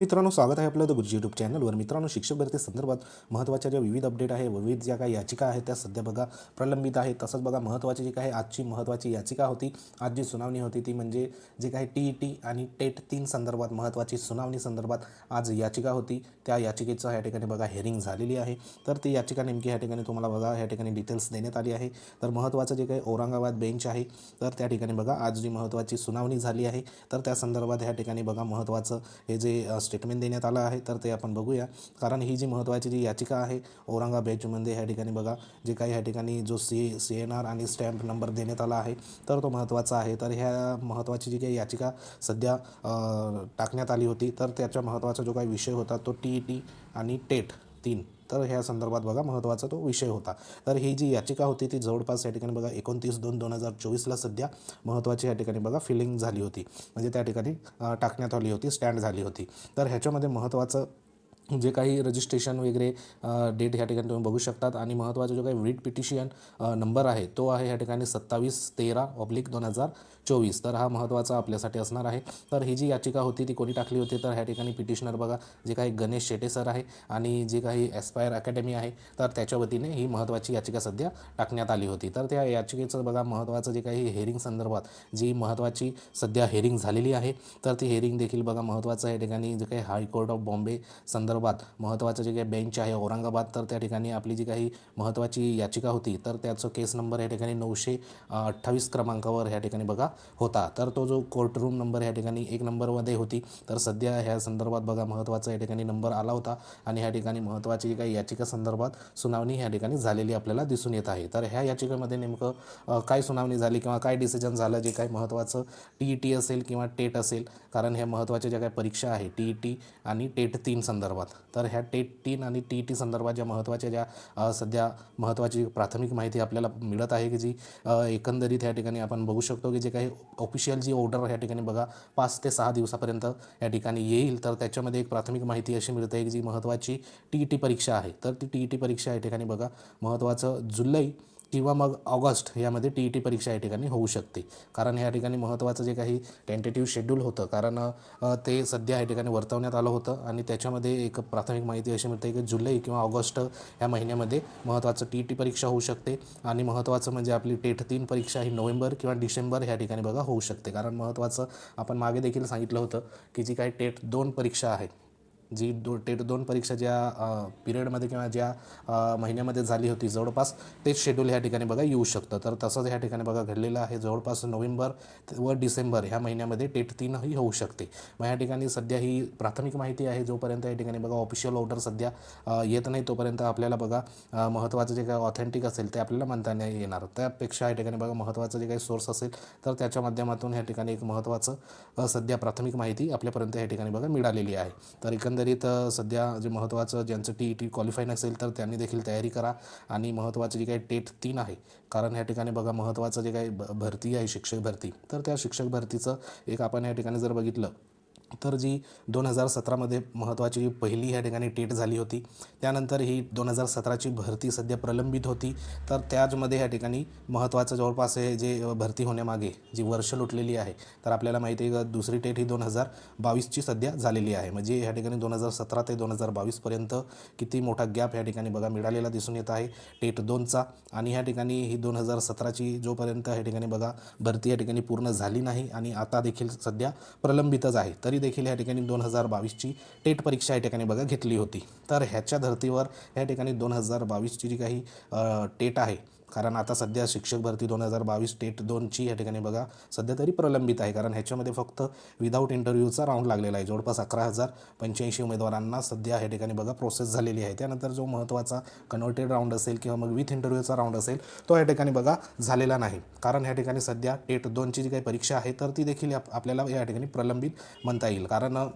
मित्रांनो स्वागत आहे आपलं द गुरुजी यूट्यूब चॅनलवर मित्रांनो शिक्षक भरती संदर्भात महत्त्वाच्या ज्या विविध अपडेट आहे विविध ज्या काही याचिका आहेत त्या सध्या बघा प्रलंबित आहे तसंच बघा महत्त्वाची जी काही आजची महत्त्वाची याचिका होती आज जी सुनावणी होती ती म्हणजे जे काही टी ई टी आणि टेट तीन संदर्भात महत्त्वाची सुनावणी संदर्भात आज याचिका होती. त्या याचिकेचं या ठिकाणी बघा हेअरिंग झालेली आहे. तर ती याचिका नेमकी या ठिकाणी तुम्हाला बघा या ठिकाणी डिटेल्स देण्यात आली आहे. तर महत्त्वाचं जे काही औरंगाबाद बेंच आहे तर त्या ठिकाणी बघा आज जी महत्त्वाची सुनावणी झाली आहे तर त्या संदर्भात ह्या ठिकाणी बघा महत्त्वाचं हे जे स्टेटमेंट देण्यात आलं आहे तर ते आपण बघूया. कारण ही जी महत्त्वाची जी याचिका आहे औरंगा बेचमध्ये ह्या ठिकाणी बघा जे काही ह्या ठिकाणी जो सी सी एन आर आणि स्टॅम्प नंबर देण्यात आला आहे तर तो महत्त्वाचा आहे. तर ह्या महत्त्वाची जी काही याचिका सध्या टाकण्यात आली होती तर त्याच्या महत्त्वाचा जो काही विषय होता तो टी ई टी आणि टेट तीन. तर ह्या संदर्भात बघा महत्त्वाचा तो विषय होता. तर ही जी याचिका होती ती जवळपास या ठिकाणी बघा एकोणतीस दोन दोन हजार चोवीसला सध्या महत्त्वाची या ठिकाणी बघा फिलिंग झाली होती. म्हणजे त्या ठिकाणी टाकण्यात आली होती स्टँड झाली होती. तर ह्याच्यामध्ये महत्त्वाचं जे काही रजिस्ट्रेशन वगैरे डेट ह्या ठिकाणी तुम्ही बघू शकतात. आणि महत्त्वाचा जो काही रीट पिटिशियन नंबर आहे तो आहे ह्या ठिकाणी सत्तावीस तेरा ऑब्लिक दोन हजार चोवीस. तर हा महत्त्वाचा आपल्यासाठी असणार आहे. तर ही जी याचिका होती ती कोणी टाकली होती तर ह्या ठिकाणी पिटिशनर बघा जे काही गणेश शेटे सर आहे आणि जे काही एस्पायर अकॅडमी आहे तर त्याच्या वतीने ही महत्त्वाची याचिका सध्या टाकण्यात आली होती. तर त्या याचिकेचं बघा महत्त्वाचं जे काही हेअरिंग संदर्भात जी महत्त्वाची सध्या हेअरिंग झालेली आहे तर ती हेअरिंग देखील बघा महत्त्वाचं या ठिकाणी जे काही हायकोर्ट ऑफ बॉम्बे संदर्भात महत्त्वाचं जे काही बेंच आहे औरंगाबाद तर त्या ठिकाणी आपली जी काही महत्त्वाची याचिका होती तर त्याचं केस नंबर या ठिकाणी नऊशे अठ्ठावीस क्रमांकावर ह्या ठिकाणी बघा होता. तर तो जो कोर्टरूम नंबर ह्या ठिकाणी एक नंबरमध्ये होती. तर सध्या ह्या संदर्भात बघा महत्त्वाचा या ठिकाणी नंबर आला होता आणि ह्या ठिकाणी महत्त्वाची जी काही याचिका संदर्भात सुनावणी ह्या ठिकाणी झालेली आपल्याला दिसून येत आहे. तर ह्या याचिकेमध्ये नेमकं काय सुनावणी झाली किंवा काय डिसिजन झालं जे काही महत्त्वाचं टी ई टी असेल किंवा टेट असेल कारण ह्या महत्त्वाच्या ज्या काही परीक्षा आहे टी ई टी आणि टेट तीन संदर्भात. तर ह्या टेट टीन आणि टी ई टी संदर्भात ज्या महत्त्वाच्या ज्या सध्या महत्त्वाची प्राथमिक माहिती आपल्याला मिळत आहे की जी एकंदरीत ह्या ठिकाणी आपण बघू शकतो की जे काही ऑफिशियल जी ऑर्डर ह्या ठिकाणी बघा पाच ते सहा दिवसापर्यंत या ठिकाणी येईल. तर त्याच्यामध्ये एक प्राथमिक माहिती अशी मिळते आहे की जी महत्त्वाची टी ई टी परीक्षा आहे. तर ती टी ई टी परीक्षा या ठिकाणी बघा महत्त्वाचं जुलै किंवा मग ऑगस्ट यामध्ये टी ई टी परीक्षा या ठिकाणी होऊ शकते. कारण या ठिकाणी महत्त्वाचं जे काही टेंटेटिव्ह शेड्यूल होतं कारण ते सध्या या ठिकाणी वर्तवण्यात आलं होतं आणि त्याच्यामध्ये एक प्राथमिक माहिती अशी मिळते की जुलै किंवा ऑगस्ट या महिन्यामध्ये महत्त्वाचं टी ई टी परीक्षा होऊ शकते आणि महत्त्वाचं म्हणजे आपली टेट तीन परीक्षा ही नोव्हेंबर किंवा डिसेंबर ह्या ठिकाणी बघा होऊ शकते. कारण महत्त्वाचं आपण मागे देखील सांगितलं होतं की जी काही टेट दोन परीक्षा आहे जी दो टेट दोन परीक्षा ज्या पिरियडमध्ये किंवा ज्या महिन्यामध्ये झाली होती जवळपास तेच शेड्यूल ह्या ठिकाणी बघा येऊ शकतं. तर तसंच ह्या ठिकाणी बघा घडलेलं आहे जवळपास नोव्हेंबर व डिसेंबर ह्या महिन्यामध्ये टेट तीनही होऊ शकते. मग ह्या ठिकाणी सध्या ही प्राथमिक माहिती आहे जोपर्यंत या ठिकाणी बघा ऑफिशियल ऑर्डर सध्या येत नाही तोपर्यंत आपल्याला बघा महत्त्वाचं जे काही ऑथेंटिक असेल ते आपल्याला म्हणता नाही येणार. त्यापेक्षा या ठिकाणी बघा महत्त्वाचं जे काही सोर्स असेल तर त्याच्या माध्यमातून ह्या ठिकाणी एक महत्त्वाचं सध्या प्राथमिक माहिती आपल्यापर्यंत या ठिकाणी बघा मिळालेली आहे. तर एकंदरीत सध्या जे महत्त्वाचं ज्यांचं टी ई टी क्वालिफाय नसेल तर त्यांनी देखील तयारी करा. आणि महत्त्वाचं जे काही टेट तीन आहे कारण ह्या ठिकाणी बघा महत्त्वाचं जे काही भरती आहे शिक्षक भरती तर त्या शिक्षक भरतीचं एक आपण या ठिकाणी जर बघितलं तर जी दोन हजार सतरामध्ये महत्त्वाची पहिली ह्या ठिकाणी टेट झाली होती त्यानंतर ही दोन हजार सतराची भरती सध्या प्रलंबित होती. तर त्याचमध्ये ह्या ठिकाणी महत्त्वाचं जवळपास हे जे भरती होण्यामागे जी वर्ष लुटलेली आहे तर आपल्याला माहिती आहे का दुसरी टेट ही दोन हजार बावीसची सध्या झालेली आहे. म्हणजे ह्या ठिकाणी दोन हजार सतरा ते दोन हजार बावीसपर्यंत किती मोठा गॅप ह्या ठिकाणी बघा मिळालेला दिसून येत आहे टेट दोनचा. आणि ह्या ठिकाणी ही दोन हजार सतराची जोपर्यंत ह्या ठिकाणी बघा भरती या ठिकाणी पूर्ण झाली नाही आणि आता देखील सध्या प्रलंबितच आहे. तरी देखील या ठिकाणी दोन हजार बावीसची टेट परीक्षा या ठिकाणी बघा घेतली होती. तर ह्याच्या धर्तीवर या ठिकाणी दोन हजार बावीसची जी काही टेट आहे कारण आता सध्या शिक्षक भरती दोन हजार बावीस टेट दोनची या ठिकाणी बघा सध्या तरी प्रलंबित आहे. कारण ह्याच्यामध्ये फक्त विदाऊट इंटरव्ह्यूचा राऊंड लागलेला आहे. जवळपास अकरा हजार पंच्याऐंशी उमेदवारांना सध्या ह्या ठिकाणी बघा प्रोसेस झालेली आहे. त्यानंतर जो महत्त्वाचा कन्व्हर्टेड राऊंड असेल किंवा मग विथ इंटरव्ह्यूचा राऊंड असेल तो या ठिकाणी बघा झालेला नाही. कारण ह्या ठिकाणी सध्या टेट दोनची जी काही परीक्षा आहे तर ती देखील आप- आपल्याला या ठिकाणी प्रलंबित म्हणता येईल. कारण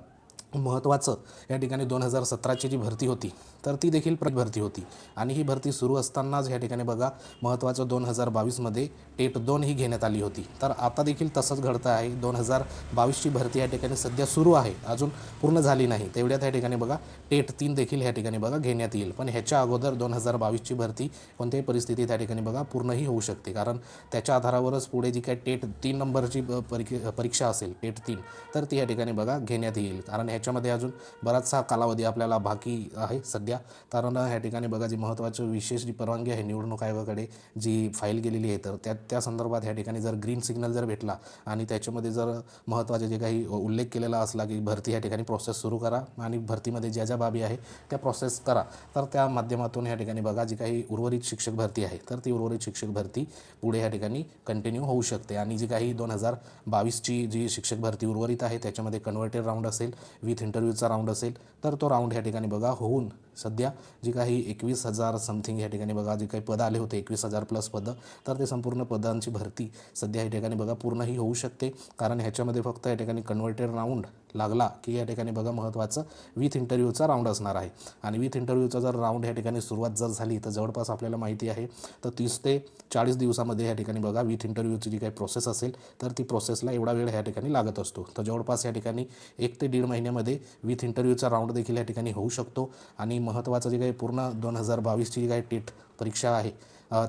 महत्त्वाचं. या ठिकाणी दोन हजार सतराची जी भरती होती तर ती देखील प्र भरती होती. आणि ही भरती सुरू असतानाच ह्या ठिकाणी बघा महत्त्वाचं दोन हजार बावीसमध्ये टेट दोन ही घेण्यात आली होती. तर आता देखील तसंच घडतं आहे. दोन हजार बावीसची भरती या ठिकाणी सध्या सुरू आहे. अजून पूर्ण झाली नाही. तेवढ्यात ह्या ठिकाणी बघा टेट तीन देखील ह्या ठिकाणी बघा घेण्यात येईल. पण ह्याच्या अगोदर दोन हजार बावीसची भरती कोणत्याही परिस्थितीत या ठिकाणी बघा पूर्णही होऊ शकते. कारण त्याच्या आधारावरच पुढे जी काही टेट तीन नंबरची परीक्षा परीक्षा असेल टेट तीन तर ती या ठिकाणी बघा घेण्यात येईल. कारण ह्याच्या ह्याच्यामध्ये अजून बराचसा कालावधी आपल्याला बाकी आहे सध्या. कारण ह्या ठिकाणी बघा जी महत्त्वाची विशेष जी परवानगी आहे निवडणूक आयोगाकडे जी फाईल गेलेली आहे तर त्या त्या संदर्भात ह्या ठिकाणी जर ग्रीन सिग्नल जर भेटला आणि त्याच्यामध्ये जर महत्त्वाचे जे काही उल्लेख केलेला असला की भरती ह्या ठिकाणी प्रोसेस सुरू करा आणि भरतीमध्ये ज्या ज्या बाबी आहे त्या प्रोसेस करा तर त्या माध्यमातून ह्या ठिकाणी बघा जी काही उर्वरित शिक्षक भरती आहे तर ती उर्वरित शिक्षक भरती पुढे ह्या ठिकाणी कंटिन्यू होऊ शकते. आणि जी काही दोन हजार बावीसची जी शिक्षक भरती उर्वरित आहे त्याच्यामध्ये कन्व्हर्टेड राऊंड असेल विथ इंटरव्ह्यूचा राऊंड असेल तर तो राऊंड ह्या ठिकाणी बघा होऊन सध्या जी काही एकवीस हजार समथिंग या ठिकाणी बघा जे काही पदं आले होते एकवीस हजार प्लस पदं तर ते संपूर्ण पदांची भरती सध्या या ठिकाणी बघा पूर्णही होऊ शकते. कारण ह्याच्यामध्ये फक्त या ठिकाणी कन्व्हर्टेड राऊंड लागला की या ठिकाणी बघा महत्त्वाचं विथ इंटरव्ह्यूचा राऊंड असणार आहे. आणि विथ इंटरव्ह्यूचा जर राऊंड या ठिकाणी सुरुवात जर झाली तर जवळपास आपल्याला माहिती आहे तर तीस ते चाळीस दिवसामध्ये या ठिकाणी बघा विथ इंटरव्ह्यूची जी काही प्रोसेस असेल तर ती प्रोसेसला एवढा वेळ ह्या ठिकाणी लागत असतो. तर जवळपास या ठिकाणी एक ते दीड महिन्यामध्ये विथ इंटरव्ह्यूचा राऊंड देखील या ठिकाणी होऊ शकतो. आणि महत्त्वाचं जे काही पूर्ण दोन हजार बावीसची जी काही टेट परीक्षा आहे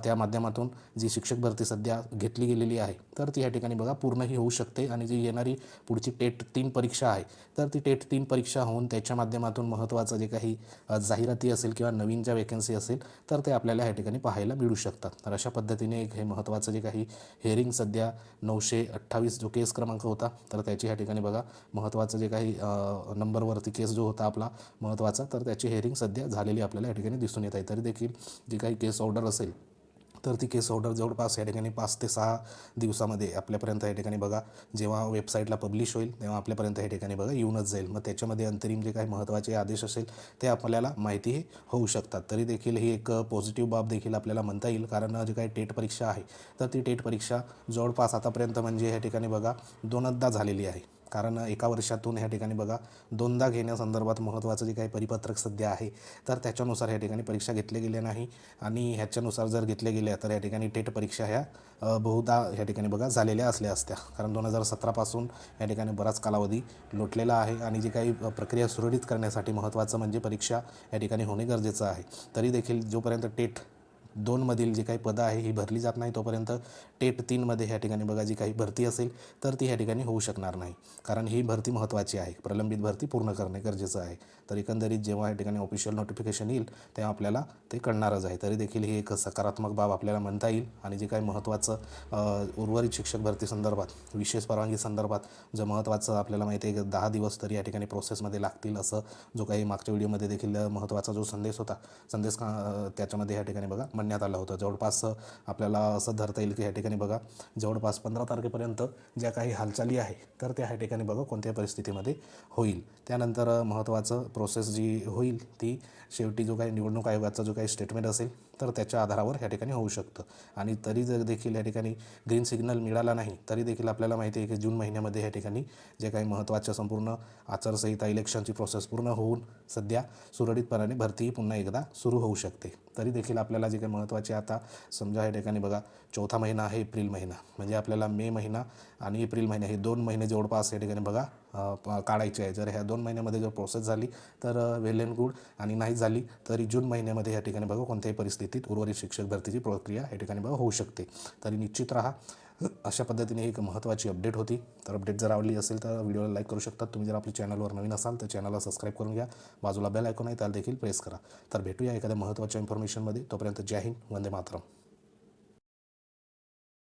त्या माध्यमातून जी शिक्षक भरती सध्या घेतली गेलेली आहे तर ती या ठिकाणी बघा पूर्णही होऊ शकते आणि जी येणारी पुढची टेट तीन परीक्षा आहे तर ती टेट तीन परीक्षा होऊन त्याच्या माध्यमातून महत्त्वाचं जे काही जाहिराती असेल किंवा नवीन ज्या वेकन्सी असेल तर ते आपल्याला या ठिकाणी पाहायला मिळू शकतात. तर अशा पद्धतीने एक हे महत्त्वाचं जे काही हेअरिंग सध्या नऊशे अठ्ठावीस जो केस क्रमांक होता तर त्याची ह्या ठिकाणी बघा महत्त्वाचं जे काही नंबरवरती केस जो होता आपला महत्त्वाचा तर त्याची हेअरिंग सध्या झालेली आपल्याला या ठिकाणी दिसून येत आहे. तरी देखील जी काही केस ऑर्डर असेल तर ती केस ऑर्डर जवळपास या ठिकाणी पाच ते सहा दिवसामध्ये आपल्यापर्यंत या ठिकाणी बघा जेव्हा वेबसाईटला पब्लिश होईल तेव्हा आपल्यापर्यंत या ठिकाणी बघा येऊनच जाईल. मग त्याच्यामध्ये अंतरिम जे काही महत्त्वाचे आदेश असेल ते आपल्याला माहिती होऊ शकतात. तरी देखील ही एक पॉझिटिव्ह बाब देखील आपल्याला म्हणता येईल. कारण जी काही टेट परीक्षा आहे तर ती टेट परीक्षा जवळपास आतापर्यंत म्हणजे या ठिकाणी बघा दोनदा झालेली आहे. कारण एका वर्षातून ह्या ठिकाणी बघा दोनदा घेण्यासंदर्भात महत्त्वाचं जे काही परिपत्रक सध्या आहे तर त्याच्यानुसार ह्या ठिकाणी परीक्षा घेतल्या गेल्या नाही. आणि ह्याच्यानुसार जर घेतल्या गेल्या तर या ठिकाणी टेट परीक्षा ह्या बहुधा ह्या ठिकाणी बघा झालेल्या असल्या असत्या. कारण दोन हजार सतरापासून या ठिकाणी बराच कालावधी लोटलेला आहे आणि जी काही प्रक्रिया सुरळीत करण्यासाठी महत्त्वाचं म्हणजे परीक्षा या ठिकाणी होणे गरजेचं आहे. तरी देखील जोपर्यंत टेट दोनमधील जे काही पदं आहे ही भरली जात नाही तोपर्यंत टेट तीनमध्ये ह्या ठिकाणी बघा जी काही भरती असेल तर ती ह्या ठिकाणी होऊ शकणार नाही. कारण ही भरती महत्त्वाची आहे. प्रलंबित भरती पूर्ण करणे गरजेचं आहे. तर एकंदरीत जेव्हा या ठिकाणी ऑफिशियल नोटिफिकेशन येईल तेव्हा आपल्याला ते कळणारच आहे. तरी देखील ही एक सकारात्मक बाब आपल्याला म्हणता येईल. आणि जे काही महत्त्वाचं उर्वरित शिक्षक भरती संदर्भात विशेष परवानगी संदर्भात जे महत्त्वाचं आपल्याला माहिती आहे की दहा दिवस तरी या ठिकाणी प्रोसेसमध्ये लागतील असं जो काही मागच्या व्हिडिओमध्ये देखील महत्त्वाचा जो संदेश होता संदेश का त्याच्यामध्ये या ठिकाणी बघा म्हणण्यात आलं होतं. जवळपास आपल्याला असं धरता येईल की या ठिकाणी बघा जवळपास पंधरा तारखेपर्यंत ज्या काही हालचाली आहे तर त्या ह्या ठिकाणी बघा कोणत्याही परिस्थितीमध्ये होईल. त्यानंतर महत्त्वाचं प्रोसेस जी होईल ती शेवटी जो काही निवडणूक आयोगाचा जो काही स्टेटमेंट असेल तर त्याच्या आधारावर ह्या ठिकाणी होऊ शकतं. आणि तरी जर देखील या ठिकाणी ग्रीन सिग्नल मिळाला नाही तरी देखील आपल्याला माहिती आहे की जून महिन्यामध्ये या ठिकाणी जे काही महत्त्वाच्या संपूर्ण आचारसंहिता इलेक्शनची प्रोसेस पूर्ण होऊन सध्या सुरळीतपणाने भरतीही पुन्हा एकदा सुरू होऊ शकते. तरी देखील आपल्याला जे काही महत्त्वाचे आता समजा या ठिकाणी बघा चौथा महिना आहे एप्रिल महिना. म्हणजे आपल्याला मे महिना आणि एप्रिल महिना हे दोन महिने जवळपास या ठिकाणी बघा काढायचे आहे. जर ह्या दोन महिन्यामध्ये जर प्रोसेस झाली तर वेल अँड गुड आणि नाही झाली तरी जून महिन्यामध्ये या ठिकाणी बघा कोणत्याही परिस्थितीत उर्वरित शिक्षक भरतीची प्रक्रिया या ठिकाणी बघा होऊ शकते. तरी निश्चित राहा अशा पद्धतीने एक महत्त्वाची अपडेट होती. तर अपडेट जर आवडली असेल तर व्हिडिओला लाईक करू शकतात तुम्ही जर आपल्या चॅनलवर नवीन असाल तर चॅनलला सबस्क्राईब करून घ्या. बाजूला बेल ऐकून आहे त्याला देखील प्रेस करा. तर भेटूया एखाद्या महत्त्वाच्या इन्फॉर्मेशनमध्ये तोपर्यंत जय हिंद वंदे मातरम.